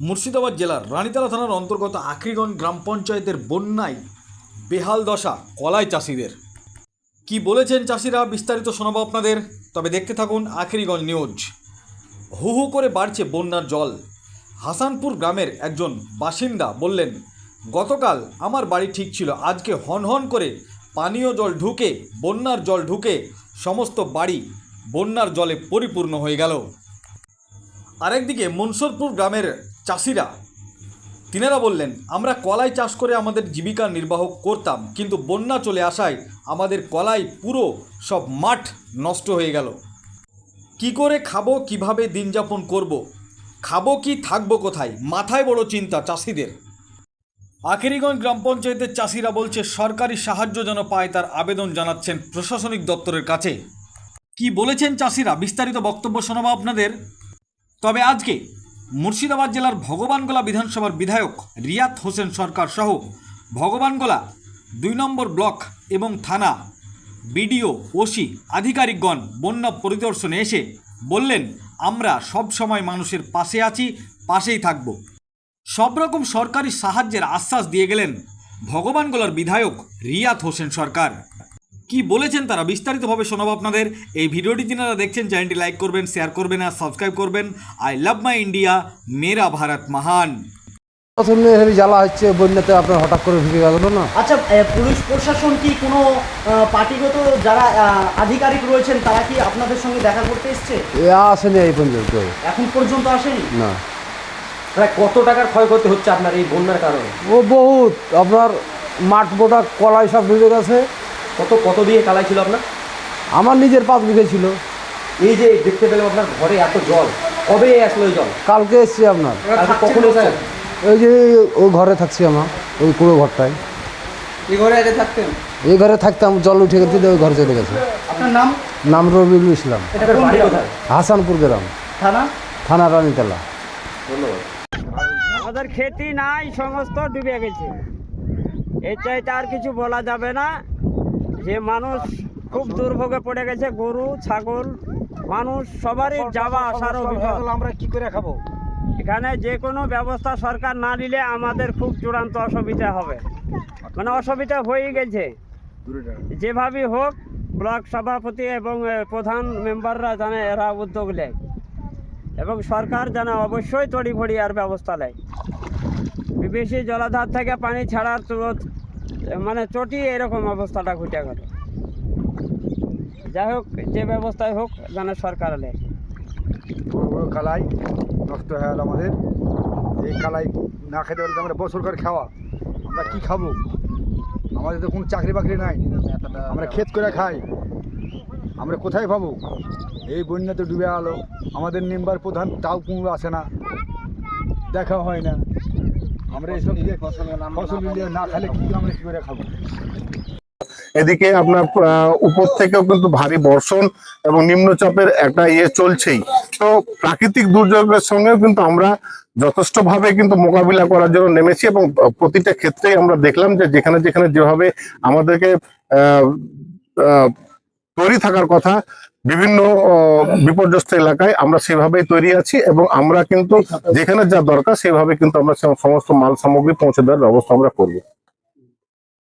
মুর্শিদাবাদ জেলার রানীতলা থানার অন্তর্গত আখরিগঞ্জ গ্রাম পঞ্চায়েতের বন্যায় বেহাল দশা কলাই চাষিদের। কি বলেছেন চাষিরা বিস্তারিত শোনাবো আপনাদের, তবে দেখতে থাকুন আখরিগঞ্জ নিউজ। হু হু করে বাড়ছে বন্যার জল। হাসানপুর গ্রামের একজন বাসিন্দা বললেন, গতকাল আমার বাড়ি ঠিক ছিল, আজকে হন হন করে পানীয় জল ঢুকে, বন্যার জল ঢুকে সমস্ত বাড়ি বন্যার জলে পরিপূর্ণ হয়ে গেল। আরেকদিকে মনসুরপুর গ্রামের চাষিরা। তিনারা বললেন, আমরা কলাই চাষ করে আমাদের জীবিকা নির্বাহ করতাম, কিন্তু বন্যা চলে আসায় আমাদের কলাই পুরো সব মাঠ নষ্ট হয়ে গেল। কি করে খাব, কীভাবে দিন যাপন করব। খাব কি, থাকব কোথায়, মাথায় বড় চিন্তা চাষিদের। আখেরিগঞ্জ গ্রাম পঞ্চায়েতের চাষিরা বলছে, সরকারি সাহায্য যেন পায় তার আবেদন জানাচ্ছেন প্রশাসনিক দপ্তরের কাছে। কি বলেছেন চাষিরা? বিস্তারিত বক্তব্য শোনাবো আপনাদের। তবে আজকে মুর্শিদাবাদ জেলার ভগবানগোলা বিধানসভার বিধায়ক রিয়াত হোসেন সরকার সহ ভগবানগোলা, দুই নম্বর ব্লক এবং থানা বিডিও, ওসি, আধিকারিকগণ বন্যা পরিদর্শনে এসে বললেন, আমরা সব সময় মানুষের পাশে আছি, পাশেই থাকব। সব রকম সরকারি সাহায্যের আশ্বাস দিয়ে গেলেন ভগবানগোলার বিধায়ক রিয়াত হোসেন সরকার। কি বলেছেন তারা বিস্তারিতভাবে শোনাবো আপনাদের। এই ভিডিওটি যারা দেখছেন চ্যানেলটি লাইক করবেন শেয়ার করবেন আর সাবস্ক্রাইব করবেন। আই লাভ মাই ইন্ডিয়া মেরা ভারত মহান। হেবি জ্বালা হচ্ছে বন্যাতে আপনার হঠাৎ করে ঢুকে গেল না? আচ্ছা পুলিশ প্রশাসন কি কোনো পার্টিগত যারা আধিকারিক রয়েছেন তারা কি আপনাদের সঙ্গে দেখা করতে এসছে? এ আসেনি এই পর্যন্ত। এখন পর্যন্ত আসেনি? না। প্রায় কত টাকার ক্ষয়ক্ষতি হচ্ছে আপনার এই বন্যার কারণে? ও বহুত। আপনার মাঠ গোটা কলাই সব ডুবে গেছে। কত কত দিয়ে কালাই ছিল আপনার? আমার নিজের পাঁচ বিঘে ছিল। এই যে দেখতে পেলাম আপনার ঘরে এত জল কবে আসলো এই জল? কালকে এসছি আপনার। কখন এসেছেন ওই যে ওই ঘরে থাকছি আমার ওই কুড়ো ঘরটায়। এই ঘরে আগে থাকতেন? এই ঘরে থাকতাম জল উঠে গেছে ওই ঘরে চলে গেছে। আপনার নাম? নাম রবিউল ইসলাম। হাসানপুর গ্রাম। থানা? থানা রানীতলা। ধন্যবাদ। আমাদের খেতি নাই সমস্ত ডুবে গেছে। এর চাইতে আর কিছু বলা যাবে না। যে মানুষ খুব দুর্ভোগে পড়ে গেছে গরু ছাগল মানুষ সবারই যাওয়া আসারও আমরা কি করে খাব? এখানে যে কোনো ব্যবস্থা সরকার না নিলে আমাদের খুব চূড়ান্ত অসুবিধা হবে। মানে অসুবিধা হয়ে গেছে। যেভাবেই হোক ব্লক সভাপতি এবং প্রধান মেম্বাররা জানে এরা উদ্যোগ নেয় এবং সরকার যেন অবশ্যই তড়িঘড়ি আর ব্যবস্থা নেয়। বেশি জলাধার থেকে পানি ছাড়ার মানে চটি এরকম অবস্থাটা ঘটে গেল। যাই হোক, যে ব্যবস্থায় হোক, যেন সরকার বড় বড় কালাই নষ্ট হয়ে গেল আমাদের। এই কালাই না খেতে পারলে আমরা বছর করে খাওয়া। আমরা কি খাব? আমাদের তো কোনো চাকরি বাকরি নাই। আমরা ক্ষেত করে খাই। আমরা কোথায় পাবো? এই বন্যাতে ডুবে গেলো। আমাদের মেম্বার প্রধান তাও কোনো আসে না। দেখা হয় না। আমরা ইয়ে ফসল ইয়ে না খেলে কি আমরা কি করে খাব? এদিকে আপনার উপর থেকেও কিন্তু ভারী বর্ষণ এবং নিম্নচাপের একটা ইয়ে চলছেই। তো প্রাকৃতিক দুর্যোগের সঙ্গেও কিন্তু আমরা যথেষ্ট ভাবে কিন্তু মোকাবিলা করার জন্য নেমেছি এবং প্রতিটা ক্ষেত্রেই আমরা দেখলাম যে যেখানে যেখানে যেভাবে আমাদেরকে আহ, আহ, তৈরি থাকার কথা বিভিন্ন বিপর্যস্ত এলাকায় আমরা সেভাবেই তৈরি আছি এবং আমরা কিন্তু যেখানে যা দরকার সেভাবে কিন্তু আমরা সমস্ত মাল, সামগ্রী পৌঁছে দেওয়ার ব্যবস্থা আমরা করব।